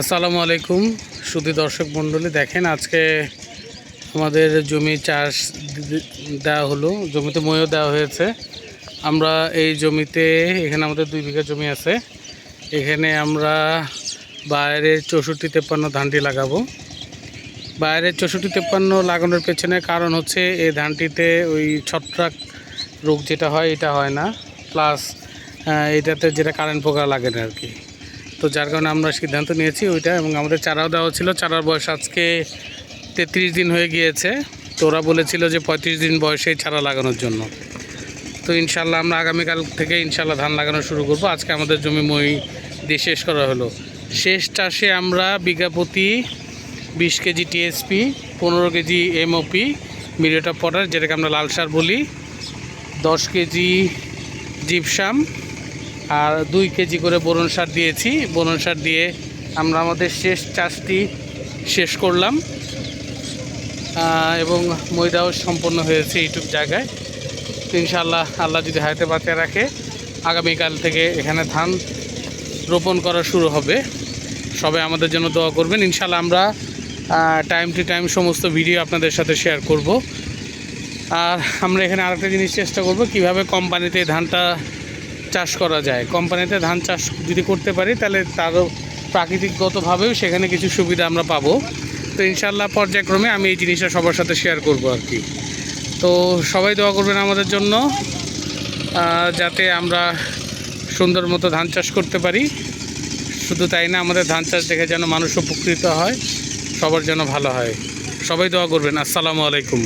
আসসালামু আলাইকুম শুধু দর্শক মণ্ডলী, দেখেন আজকে আমাদের জমি চাষ দেওয়া হলো, জমিতে ময়ও দেওয়া হয়েছে। আমরা এই জমিতে, এখানে আমাদের দুই বিঘা জমি আছে। এখানে আমরা বাইরের চৌষট্টি তেপ্পান্ন ধানটি লাগাবো। বাইরের চৌষট্টি তেপ্পান্ন লাগানোর পেছনে কারণ হচ্ছে এই ধানটিতে ওই ছত্রাক রোগ যেটা হয়, এটা হয় না। প্লাস এটাতে যেটা কারেন্ট পোকা লাগে না আর কি। তো যার কারণে আমরা সিদ্ধান্ত নিয়েছি ওইটা এবং আমাদের চারাও দেওয়া ছিল। চারার বয়স আজকে তেত্রিশ দিন হয়ে গিয়েছে। তো ওরা বলেছিল যে পঁয়ত্রিশ দিন বয়সে চারা লাগানোর জন্য। তো ইনশাল্লাহ আমরা আগামীকাল থেকে ইনশাল্লাহ ধান লাগানো শুরু করব। আজকে আমাদের জমি মই দিয়ে শেষ করা হলো। শেষ চাষে আমরা বিঘা প্রতি বিশ কেজি টিএসপি, পনেরো কেজি এমওপি মিডিয়াটা পটার যেটাকে আমরা লাল সার বলি, দশ কেজি জিপসাম আর দুই কেজি করে বোরন সার দিয়েছি। বোরন সার দিয়ে আমরা আমাদের শেষ চাষটি শেষ করলাম। এবং ময়দাও সম্পন্ন হয়েছে এইটুক জায়গায়। তো ইনশাআল্লাহ আল্লাহ যদি হায়াতে বাঁচিয়ে রাখে, আগামীকাল থেকে এখানে ধান রোপণ করা শুরু হবে। সবাই আমাদের জন্য দোয়া করবেন। ইনশাআল্লাহ আমরা টাইম টু টাইম সমস্ত ভিডিও আপনাদের সাথে শেয়ার করব। আর আমরা এখানে আরেকটা জিনিস চেষ্টা করব, কীভাবে কোম্পানিতে ধানটা চাষ করা যায়। কোম্পানিতে ধান চাষ যদি করতে পারি, তাহলে তারও প্রাকৃতিকগতভাবেও সেখানে কিছু সুবিধা আমরা পাবো। তো ইনশাল্লাহ পর্যায়ক্রমে আমি এই জিনিসটা সবার সাথে শেয়ার করব আর কি। তো সবাই দোয়া করবেন আমাদের জন্য যাতে আমরা সুন্দর মতো ধান চাষ করতে পারি। শুধু তাই না, আমাদের ধান চাষ দেখে যেন মানুষ উপকৃত হয়, সবার যেন ভালো হয়। সবাই দোয়া করবেন। আসসালামু আলাইকুম।